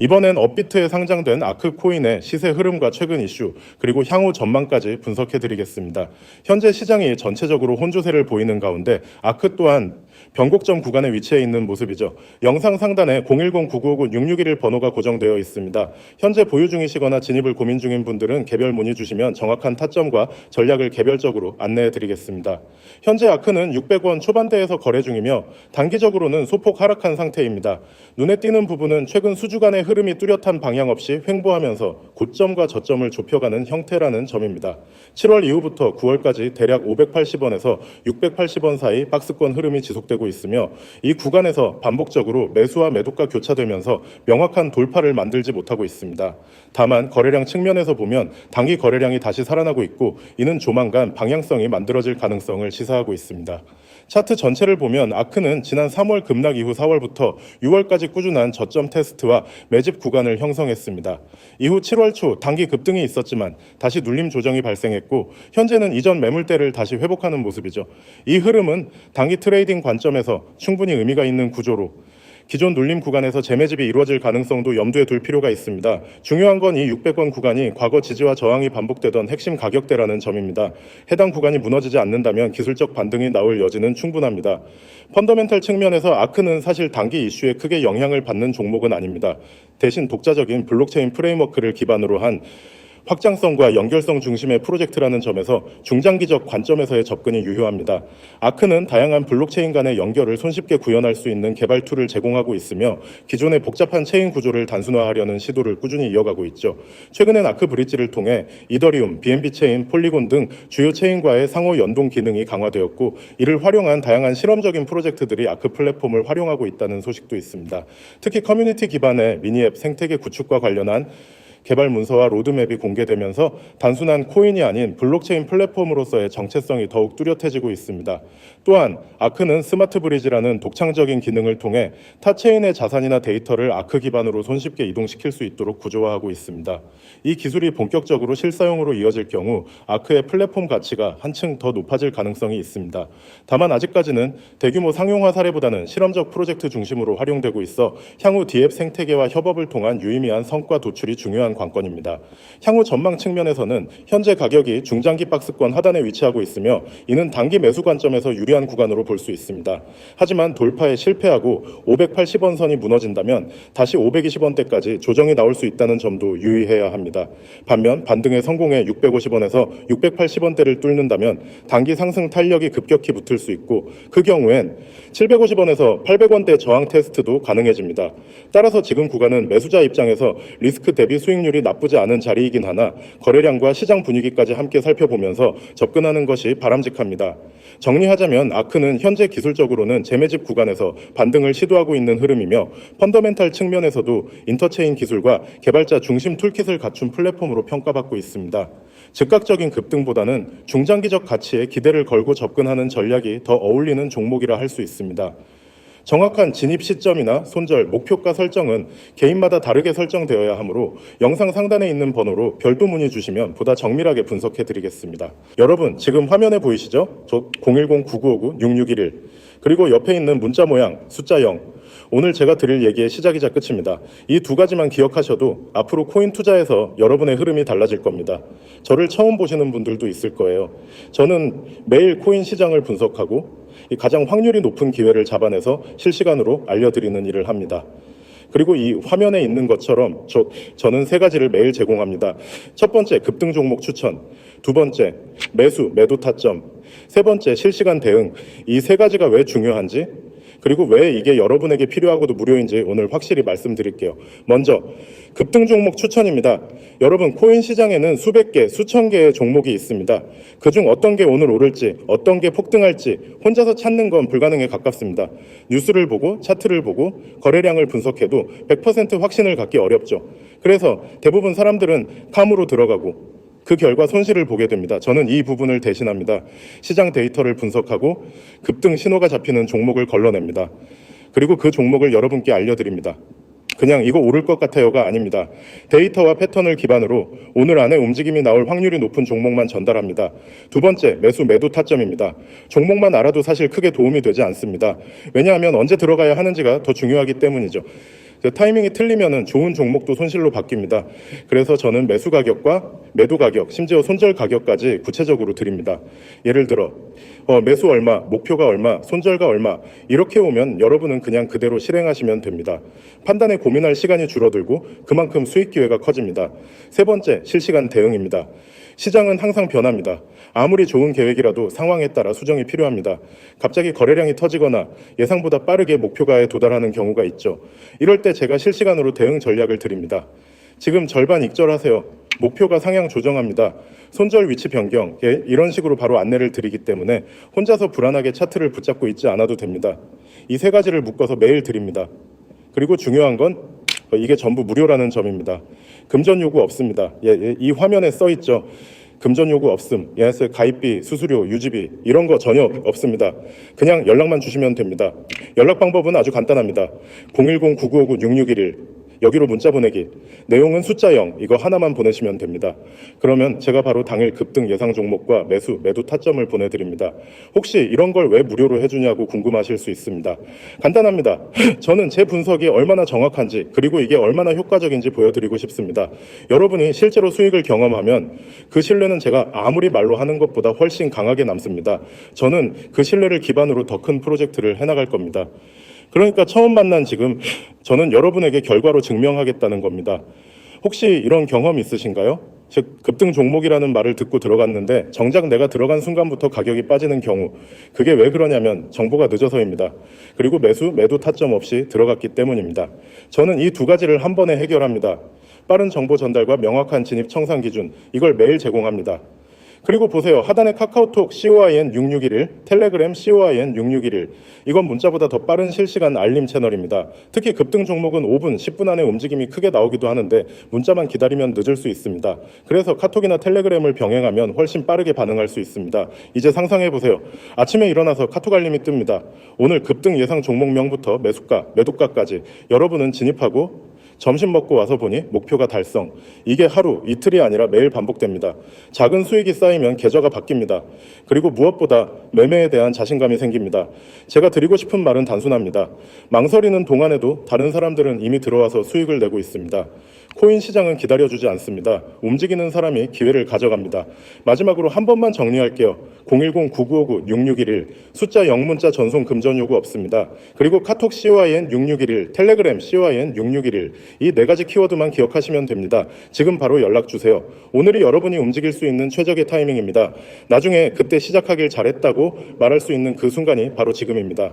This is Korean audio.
이번엔 업비트에 상장된 아크 코인의 시세 흐름과 최근 이슈 그리고 향후 전망까지 분석해 드리겠습니다. 현재 시장이 전체적으로 혼조세를 보이는 가운데 아크 또한 변곡점 구간에 위치해 있는 모습이죠. 영상 상단에 010-9959-661 번호가 고정되어 있습니다. 현재 보유 중이시거나 진입을 고민 중인 분들은 개별 문의 주시면 정확한 타점과 전략을 개별적으로 안내해 드리겠습니다. 현재 아크는 600원 초반대에서 거래 중이며 단기적으로는 소폭 하락한 상태입니다. 눈에 띄는 부분은 최근 수주간의 흐름이 뚜렷한 방향 없이 횡보하면서 고점과 저점을 좁혀가는 형태라는 점입니다. 7월 이후부터 9월까지 대략 580원에서 680원 사이 박스권 흐름이 지속 되고 있으며 이 구간에서 반복적으로 매수와 매도가 교차되면서 명확한 돌파를 만들지 못하고 있습니다. 다만 거래량 측면에서 보면 단기 거래량이 다시 살아나고 있고 이는 조만간 방향성이 만들어질 가능성을 시사하고 있습니다. 차트 전체를 보면 아크는 지난 3월 급락 이후 4월부터 6월까지 꾸준한 저점 테스트와 매집 구간을 형성했습니다. 이후 7월 초 단기 급등이 있었지만 다시 눌림 조정이 발생했고 현재는 이전 매물대를 다시 회복하는 모습이죠. 이 흐름은 단기 트레이딩 관점 에서 충분히 의미가 있는 구조로 기존 눌림 구간에서 재매집이 이루어질 가능성도 염두에 둘 필요가 있습니다. 중요한 건 이 600원 구간이 과거 지지와 저항이 반복되던 핵심 가격대라는 점입니다. 해당 구간이 무너지지 않는다면 기술적 반등이 나올 여지는 충분합니다. 펀더멘탈 측면에서 아크는 사실 단기 이슈에 크게 영향을 받는 종목은 아닙니다. 대신 독자적인 블록체인 프레임워크를 기반으로 한 확장성과 연결성 중심의 프로젝트라는 점에서 중장기적 관점에서의 접근이 유효합니다. 아크는 다양한 블록체인 간의 연결을 손쉽게 구현할 수 있는 개발 툴을 제공하고 있으며 기존의 복잡한 체인 구조를 단순화하려는 시도를 꾸준히 이어가고 있죠. 최근엔 아크 브릿지를 통해 이더리움, BNB 체인, 폴리곤 등 주요 체인과의 상호 연동 기능이 강화되었고 이를 활용한 다양한 실험적인 프로젝트들이 아크 플랫폼을 활용하고 있다는 소식도 있습니다. 특히 커뮤니티 기반의 미니앱 생태계 구축과 관련한 개발 문서와 로드맵이 공개되면서 단순한 코인이 아닌 블록체인 플랫폼으로서의 정체성이 더욱 뚜렷해지고 있습니다. 또한 아크는 스마트 브리지라는 독창적인 기능을 통해 타 체인의 자산이나 데이터를 아크 기반으로 손쉽게 이동시킬 수 있도록 구조화하고 있습니다. 이 기술이 본격적으로 실사용으로 이어질 경우 아크의 플랫폼 가치가 한층 더 높아질 가능성이 있습니다. 다만 아직까지는 대규모 상용화 사례보다는 실험적 프로젝트 중심으로 활용되고 있어 향후 디앱 생태계와 협업을 통한 유의미한 성과 도출이 중요한 관건입니다. 향후 전망 측면에서는 현재 가격이 중장기 박스권 하단에 위치하고 있으며 이는 단기 매수 관점에서 유리한 구간으로 볼 수 있습니다. 하지만 돌파에 실패하고 580원 선이 무너진다면 다시 520원대까지 조정이 나올 수 있다는 점도 유의해야 합니다. 반면 반등에 성공해 650원에서 680원대를 뚫는다면 단기 상승 탄력이 급격히 붙을 수 있고 그 경우엔 750원에서 800원대 저항 테스트도 가능해집니다. 따라서 지금 구간은 매수자 입장에서 리스크 대비 수익률이 나쁘지 않은 자리이긴 하나 거래량과 시장 분위기까지 함께 살펴보면서 접근하는 것이 바람직합니다. 정리하자면 아크는 현재 기술적으로는 재매집 구간에서 반등을 시도하고 있는 흐름이며 펀더멘탈 측면에서도 인터체인 기술과 개발자 중심 툴킷을 갖춘 플랫폼으로 평가받고 있습니다. 즉각적인 급등보다는 중장기적 가치에 기대를 걸고 접근하는 전략이 더 어울리는 종목이라 할 수 있습니다. 정확한 진입 시점이나 손절, 목표가 설정은 개인마다 다르게 설정되어야 하므로 영상 상단에 있는 번호로 별도 문의 주시면 보다 정밀하게 분석해 드리겠습니다. 여러분, 지금 화면에 보이시죠? 저 010-9959-6611 그리고 옆에 있는 문자 모양 숫자 0 오늘 제가 드릴 얘기의 시작이자 끝입니다. 이 두 가지만 기억하셔도 앞으로 코인 투자에서 여러분의 흐름이 달라질 겁니다. 저를 처음 보시는 분들도 있을 거예요. 저는 매일 코인 시장을 분석하고 이 가장 확률이 높은 기회를 잡아내서 실시간으로 알려드리는 일을 합니다. 그리고 이 화면에 있는 것처럼 저, 저는 세 가지를 매일 제공합니다. 첫 번째, 급등 종목 추천. 두 번째, 매수, 매도 타점. 세 번째, 실시간 대응. 이 세 가지가 왜 중요한지 그리고 왜 이게 여러분에게 필요하고도 무료인지 오늘 확실히 말씀드릴게요. 먼저 급등 종목 추천입니다. 여러분 코인 시장에는 수백 개, 수천 개의 종목이 있습니다. 그중 어떤 게 오늘 오를지, 어떤 게 폭등할지 혼자서 찾는 건 불가능에 가깝습니다. 뉴스를 보고 차트를 보고 거래량을 분석해도 100% 확신을 갖기 어렵죠. 그래서 대부분 사람들은 캄으로 들어가고 그 결과 손실을 보게 됩니다. 저는 이 부분을 대신합니다. 시장 데이터를 분석하고 급등 신호가 잡히는 종목을 걸러냅니다. 그리고 그 종목을 여러분께 알려드립니다. 그냥 이거 오를 것 같아요가 아닙니다. 데이터와 패턴을 기반으로 오늘 안에 움직임이 나올 확률이 높은 종목만 전달합니다. 두 번째, 매수 매도 타점입니다. 종목만 알아도 사실 크게 도움이 되지 않습니다. 왜냐하면 언제 들어가야 하는지가 더 중요하기 때문이죠. 그 타이밍이 틀리면은 좋은 종목도 손실로 바뀝니다. 그래서 저는 매수 가격과 매도 가격, 심지어 손절 가격까지 구체적으로 드립니다. 예를 들어 어, 매수 얼마, 목표가 얼마, 손절가 얼마 이렇게 오면 여러분은 그냥 그대로 실행하시면 됩니다. 판단에 고민할 시간이 줄어들고 그만큼 수익 기회가 커집니다. 세 번째, 실시간 대응입니다. 시장은 항상 변합니다. 아무리 좋은 계획이라도 상황에 따라 수정이 필요합니다. 갑자기 거래량이 터지거나 예상보다 빠르게 목표가에 도달하는 경우가 있죠. 이럴 때 제가 실시간으로 대응 전략을 드립니다. 지금 절반 익절하세요. 목표가 상향 조정합니다. 손절 위치 변경, 예, 이런 식으로 바로 안내를 드리기 때문에 혼자서 불안하게 차트를 붙잡고 있지 않아도 됩니다. 이 세 가지를 묶어서 매일 드립니다. 그리고 중요한 건 어, 이게 전부 무료라는 점입니다. 금전 요구 없습니다. 예, 예, 이 화면에 써 있죠. 금전 요구 없음, 예스 가입비, 수수료, 유지비 이런 거 전혀 없습니다. 그냥 연락만 주시면 됩니다. 연락 방법은 아주 간단합니다. 010-9959-6611 여기로 문자 보내기. 내용은 숫자 0 이거 하나만 보내시면 됩니다. 그러면 제가 바로 당일 급등 예상 종목과 매수, 매도 타점을 보내드립니다. 혹시 이런 걸 왜 무료로 해주냐고 궁금하실 수 있습니다. 간단합니다. 저는 제 분석이 얼마나 정확한지 그리고 이게 얼마나 효과적인지 보여드리고 싶습니다. 여러분이 실제로 수익을 경험하면 그 신뢰는 제가 아무리 말로 하는 것보다 훨씬 강하게 남습니다. 저는 그 신뢰를 기반으로 더 큰 프로젝트를 해나갈 겁니다. 그러니까 처음 만난 지금 저는 여러분에게 결과로 증명하겠다는 겁니다. 혹시 이런 경험 있으신가요? 즉 급등 종목이라는 말을 듣고 들어갔는데 정작 내가 들어간 순간부터 가격이 빠지는 경우 그게 왜 그러냐면 정보가 늦어서입니다. 그리고 매수 매도 타점 없이 들어갔기 때문입니다. 저는 이 두 가지를 한 번에 해결합니다. 빠른 정보 전달과 명확한 진입 청산 기준 이걸 매일 제공합니다. 그리고 보세요. 하단에 카카오톡 COIN 6611, 텔레그램 COIN 6611. 이건 문자보다 더 빠른 실시간 알림 채널입니다. 특히 급등 종목은 5분, 10분 안에 움직임이 크게 나오기도 하는데 문자만 기다리면 늦을 수 있습니다. 그래서 카톡이나 텔레그램을 병행하면 훨씬 빠르게 반응할 수 있습니다. 이제 상상해 보세요. 아침에 일어나서 카톡 알림이 뜹니다. 오늘 급등 예상 종목명부터 매수가, 매도가까지 여러분은 진입하고 점심 먹고 와서 보니 목표가 달성. 이게 하루, 이틀이 아니라 매일 반복됩니다. 작은 수익이 쌓이면 계좌가 바뀝니다. 그리고 무엇보다 매매에 대한 자신감이 생깁니다. 제가 드리고 싶은 말은 단순합니다. 망설이는 동안에도 다른 사람들은 이미 들어와서 수익을 내고 있습니다. 코인 시장은 기다려주지 않습니다. 움직이는 사람이 기회를 가져갑니다. 마지막으로 한 번만 정리할게요. 010-9959-6611 숫자 0문자 전송 금전 요구 없습니다. 그리고 카톡 COIN 6611 텔레그램 COIN 6611이 네 가지 키워드만 기억하시면 됩니다. 지금 바로 연락 주세요. 오늘이 여러분이 움직일 수 있는 최적의 타이밍입니다. 나중에 그때 시작하길 잘했다고 말할 수 있는 그 순간이 바로 지금입니다.